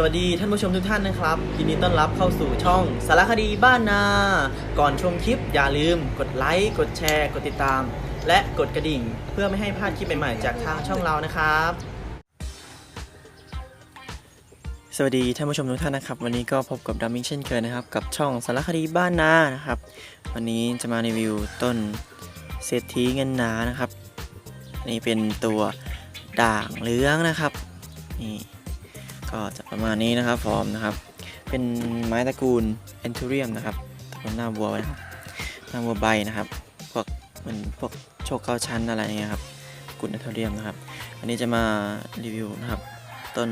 สวัสดีท่านผู้ชมทุกท่านนะครับยินดีต้อนรับเข้าสู่ช่องสารคดีบ้านนา ก่อนชมคลิปอย่าลืม กดไลค์กดแชร์ กดติดตาม และกดกระดิ่ง เพื่อไม่ให้พลาดคลิปใหม่ๆจากทางช่องเรานะครับ สวัสดีท่านผู้ชมทุกท่านนะครับ วันนี้ก็พบกับดัมมิงเช่นเคยนะครับ กับช่องสารคดีบ้านนานะครับ วันนี้จะมารีวิวต้นเศรษฐีเงินหนานะครับนี่เป็นตัวด่างเลืองนะครับนี่ ก็จะประมาณนี้นะครับฟอร์มนะครับ เป็นไม้ตระกูลแอนทูเรียมนะครับตระกูลหน้าบัวนะครับหน้าบัวใบนะครับ พวกเหมือนพวกโชคเก้าชั้นอะไรเงี้ยครับกุลแอนทูเรียมนะครับอันนี้จะมารีวิวนะครับ ต้น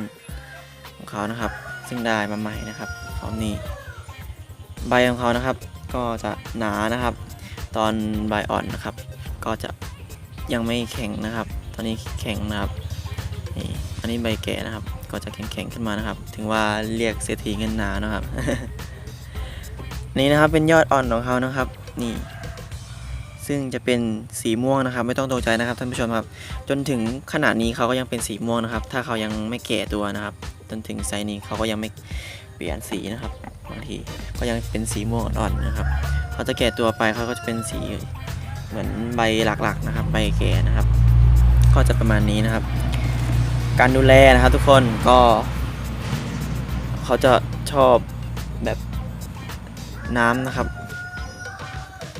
ของเขานะครับ ซึ่งได้มาใหม่นะครับฟอร์มนี้ ใบของเขานะครับ ก็จะหนานะครับ ตอนใบอ่อนนะครับ ก็จะยังไม่แข็งนะครับ ตอนนี้แข็งนะครับนี่อันนี้ใบแก่นะครับ ก็จะแข็งๆขึ้นมานะครับ ถึงว่าเรียกเศรษฐีเงินหนานะครับ นี่นะครับเป็นยอดอ่อนของเขานะครับ นี่ ซึ่งจะเป็นสีม่วงนะครับ ไม่ต้องตกใจนะครับท่านผู้ชมครับ จนถึงขนาดนี้เขาก็ยังเป็นสีม่วงนะครับ ถ้าเขายังไม่แก่ตัวนะครับ จนถึงไซส์นี้เขาก็ยังไม่เปลี่ยนสีนะครับบางทีก็ยังเป็นสีม่วงอ่อนๆนะครับเขาจะแก่ตัวไปเขาก็จะเป็นสีเหมือนใบหลักๆนะครับ ใบแก่นะครับ ก็จะประมาณนี้นะครับ การดูแลนะครับทุกคนก็เขาจะชอบแบบน้ำนะครับ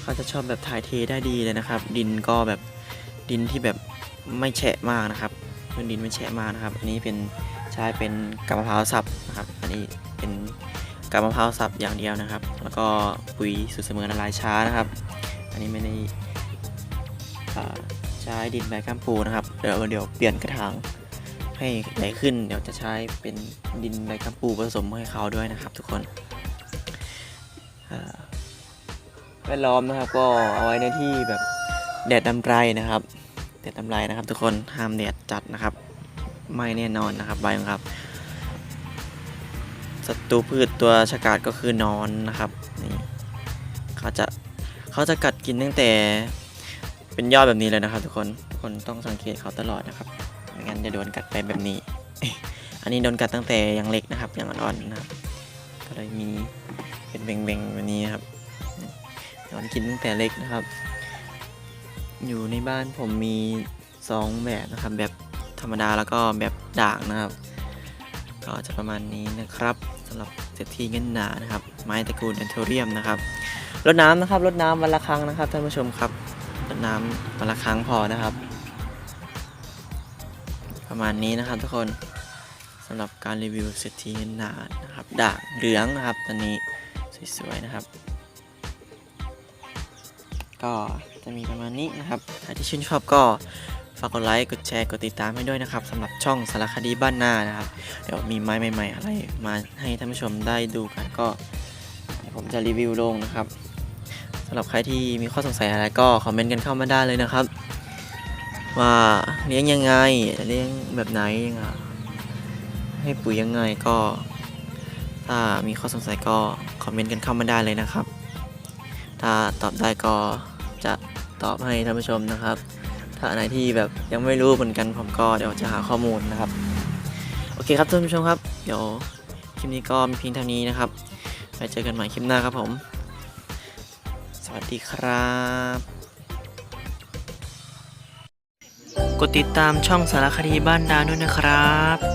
เขาจะชอบแบบถ่ายเทได้ดีเลยนะครับ ดินก็แบบดินที่แบบไม่แฉะมากนะครับพื้นดินไม่แฉะมากนะครับ อันนี้เป็นใช้เป็นกำมะพร้าวสับนะครับ อันนี้เป็นกำมะพร้าวสับอย่างเดียวนะครับ แล้วก็ปุ๋ยสูตรเสมอละลายช้านะครับ อันนี้ไม่ได้ใช้ดินใบกัมปูนะครับ เดี๋ยวเดี๋ยวเปลี่ยนกระถาง ให้ใหญ่ขึ้น เดี๋ยวจะใช้เป็นดินใบกัมปูผสมให้เขาด้วยนะครับ ทุกคนแวดล้อมนะครับก็เอาไว้ในที่แบบแดดดำไรนะครับแดดดำไรนะครับ ทุกคนห้ามแดดจัดนะครับ ไม่แน่นอนนะครับใบของครับศัตรูพืชตัวฉกาจก็คือนอนนะครับนี่เขาจะเขาจะกัดกินตั้งแต่เป็นยอดแบบนี้เลยนะครับ ทุกคนทุกคนต้องสังเกตเขาตลอดนะครับ ไม่งั้นจะโดนกัดไปแบบนี้ อันนี้โดนกัดตั้งแต่ยังเล็กนะครับยังอ่อนๆนะครับ ก็เลยมีเป็นเบ่งๆแบบนี้นครับโดนกินตั้งแต่เล็กนะครับ อยู่ในบ้านผมมีสองแบบนะครับ แบบธรรมดาแล้วก็แบบด่างนะครับ ก็จะประมาณนี้นะครับสำหรับเศรษฐีเงินหนานะครับ ไม้ตระกูลแอนโทเรียมนะครับรดน้ำนะครับรดน้ำวันละครั้งนะครับท่านผู้ชมครับรดน้ำวันละครั้งพอนะครับ ประมาณนี้นะครับทุกคนสำหรับการรีวิวเศรษฐีนหนานะครับด่างเหลืองนะครับตอนนี้สวยๆนะครับ ก็จะมีประมาณนี้นะครับใครที่ชื่นชอบก็ฝากกดไลค์กดแชร์กดติดตามให้ด้วยนะครับสำหรับช่องสารคดีบ้านนานะครับเดี๋ยวมีไม้ใหม่ๆอะไรมาให้ท่านผู้ชมได้ดูกันก็ผมจะรีวิวลงนะครับสำหรับใครที่มีข้อสงสัยอะไรก็คอมเมนต์กันเข้ามาได้เลยนะครับ ว่าเลี้ยงยังไงเลี้ยงแบบไหนยังไงให้ปุ๋ยยังไงก็ถ้ามีข้อสงสัยก็คอมเมนต์กันเข้ามาได้เลยนะครับ ถ้าตอบได้ก็จะตอบให้ท่านผู้ชมนะครับ ถ้าอันไหนที่แบบยังไม่รู้เหมือนกันผมก็เดี๋ยวจะหาข้อมูลนะครับ โอเคครับท่านผู้ชมครับ เดี๋ยวคลิปนี้ก็มีเพียงเท่านี้นะครับไปเจอกันใหม่คลิปหน้าครับผม สวัสดีครับ กดติดตามช่องสารคดีบ้านดาวด้วยนะครับ